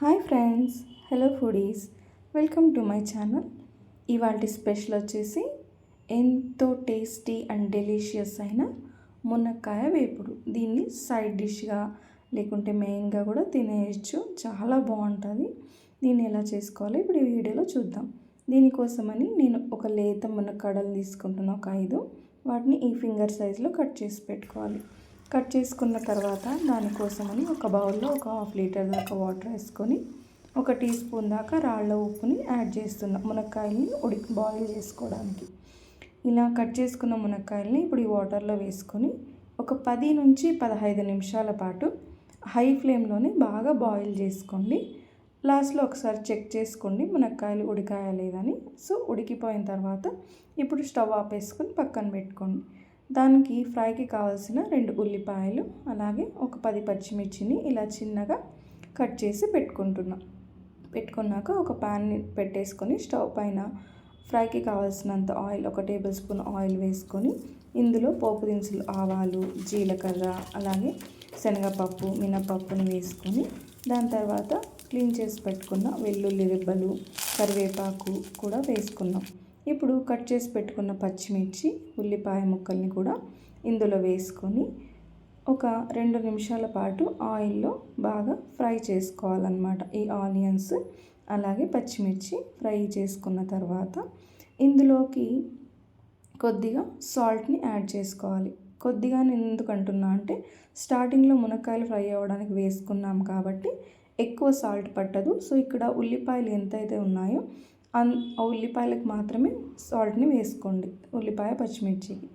Hi friends hello foodies. Welcome to my channel. ఇవాళ special వచ్చేసి ఎంతో టేస్టీ అండ్ డెలిషియస్ అయిన మునక్కాయ వేపుడు. దీన్ని సైడ్ డిష్గా లేకుంటే మెయిన్గా కూడా తినేయచ్చు. చాలా బాగుంటుంది. దీన్ని ఎలా చేసుకోవాలో ఇప్పుడు ఈ వీడియోలో చూద్దాం. దీనికోసమని నేను ఒక లేత మునక్కాడలు తీసుకుంటున్నాను ఒక ఐదు. వాటిని ఈ ఫింగర్ సైజులో కట్ చేసి పెట్టుకోవాలి. కట్ చేసుకున్న తర్వాత దానికోసమని ఒక బౌల్లో ఒక హాఫ్ లీటర్ దాకా వాటర్ వేసుకొని ఒక టీ స్పూన్ దాకా రాళ్ళ ఉప్పుని యాడ్ చేస్తున్నాం మునక్కాయల్ని ఉడికి బాయిల్ చేసుకోవడానికి. ఇలా కట్ చేసుకున్న మునక్కాయల్ని ఇప్పుడు ఈ వాటర్లో వేసుకొని ఒక పది నుంచి పదహైదు నిమిషాల పాటు హై ఫ్లేమ్లోనే బాగా బాయిల్ చేసుకోండి. లాస్ట్లో ఒకసారి చెక్ చేసుకోండి మునక్కాయలు ఉడికాయా లేదని సో ఉడికిపోయిన తర్వాత ఇప్పుడు స్టవ్ ఆపేసుకొని పక్కన పెట్టుకోండి. దానికి ఫ్రైకి కావాల్సిన రెండు ఉల్లిపాయలు అలాగే ఒక పది పచ్చిమిర్చిని ఇలా చిన్నగా కట్ చేసి పెట్టుకుంటున్నాం. పెట్టుకున్నాక ఒక ప్యాన్ని పెట్టేసుకొని స్టవ్ పైన ఫ్రైకి కావాల్సినంత ఆయిల్ ఒక టేబుల్ స్పూన్ ఆయిల్ వేసుకొని ఇందులో పోపు దినుసులు ఆవాలు జీలకర్ర అలాగే శనగపప్పు మినపప్పుని వేసుకొని దాని తర్వాత క్లీన్ చేసి పెట్టుకున్న వెల్లుల్లి రిబ్బలు కరివేపాకు కూడా వేసుకున్నాం. ఇప్పుడు కట్ చేసి పెట్టుకున్న పచ్చిమిర్చి ఉల్లిపాయ ముక్కల్ని కూడా ఇందులో వేసుకొని ఒక రెండు నిమిషాల పాటు ఆయిల్లో బాగా ఫ్రై చేసుకోవాలన్నమాట. ఈ ఆనియన్స్ అలాగే పచ్చిమిర్చి ఫ్రై చేసుకున్న తర్వాత ఇందులోకి కొద్దిగా సాల్ట్ని యాడ్ చేసుకోవాలి. కొద్దిగా నేను ఎందుకు అంటున్నా అంటే స్టార్టింగ్లో మునక్కాయలు ఫ్రై అవ్వడానికి వేసుకున్నాం కాబట్టి ఎక్కువ సాల్ట్ పట్టదు. సో ఇక్కడ ఉల్లిపాయలు ఎంతైతే ఉన్నాయో అన్ ఆ ఉల్లిపాయలకు మాత్రమే సాల్ట్ని వేసుకోండి. ఉల్లిపాయ పచ్చిమిర్చికి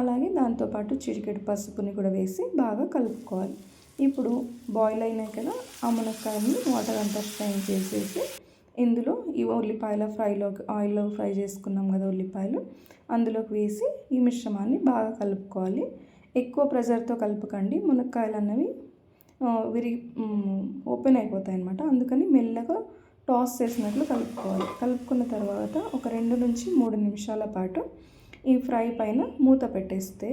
అలాగే దాంతోపాటు చిటికెడు పసుపుని కూడా వేసి బాగా కలుపుకోవాలి. ఇప్పుడు బాయిల్ అయినాయి కదా ఆ మునక్కాయని వాటర్ అంతా స్ట్రైన్ చేసేసి ఇందులో ఈ ఉల్లిపాయల ఫ్రైలో ఆయిల్లో ఫ్రై చేసుకున్నాం కదా ఉల్లిపాయలు అందులోకి వేసి ఈ మిశ్రమాన్ని బాగా కలుపుకోవాలి. ఎక్కువ ప్రెజర్తో కలపకండి మునక్కాయలు అన్నవి విరిగి ఓపెన్ అయిపోతాయి అనమాట అందుకని మెల్లగా టాస్ చేసినట్లు కలుపుకోవాలి. కలుపుకున్న తర్వాత ఒక రెండు నుంచి మూడు నిమిషాల పాటు ఈ ఫ్రై పైన మూత పెట్టేస్తే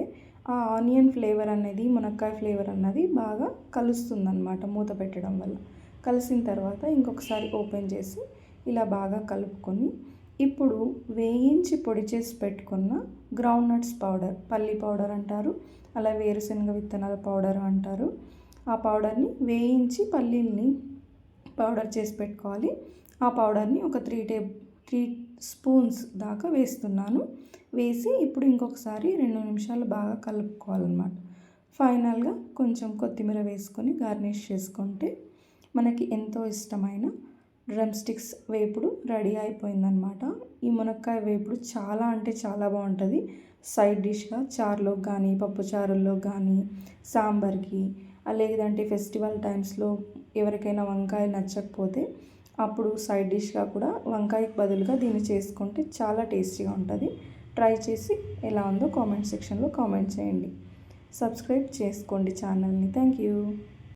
ఆ ఆనియన్ ఫ్లేవర్ అనేది మునక్కాయ ఫ్లేవర్ అన్నది బాగా కలుస్తుందన్నమాట మూత పెట్టడం వల్ల. కలిసిన తర్వాత ఇంకొకసారి ఓపెన్ చేసి ఇలా బాగా కలుపుకొని ఇప్పుడు వేయించి పొడి చేసి పెట్టుకున్న గ్రౌండ్ నట్స్ పౌడర్ పల్లి పౌడర్ అంటారు అలా వేరుశనగ విత్తనాల పౌడర్ అంటారు ఆ పౌడర్ని వేయించి పల్లీల్ని పౌడర్ చేసి పెట్టుకోవాలి. ఆ పౌడర్ని ఒక త్రీ టేబుల్ త్రీ స్పూన్స్ దాకా వేస్తున్నాను. వేసి ఇప్పుడు ఇంకొకసారి రెండు నిమిషాలు బాగా కలుపుకోవాలన్నమాట. ఫైనల్గా కొంచెం కొత్తిమీర వేసుకొని గార్నిష్ చేసుకుంటే మనకి ఎంతో ఇష్టమైన డ్రమ్ స్టిక్స్ వేపుడు రెడీ అయిపోయిందనమాట ఈ మునక్కాయ వేపుడు చాలా అంటే చాలా బాగుంటుంది. సైడ్ డిష్గా చారులోకి కానీ పప్పు చారుల్లో కానీ సాంబార్కి లేదంటే ఫెస్టివల్ టైమ్స్లో ఎవరికైనా వంకాయ నచ్చకపోతే అప్పుడు సైడ్ డిష్గా కూడా వంకాయకి బదులుగా దీన్ని చేసుకుంటే చాలా టేస్టీగా ఉంటుంది. ట్రై చేసి ఎలా ఉందో కామెంట్ సెక్షన్లో కామెంట్ చేయండి. సబ్స్క్రైబ్ చేసుకోండి ఛానల్ని. Thank you.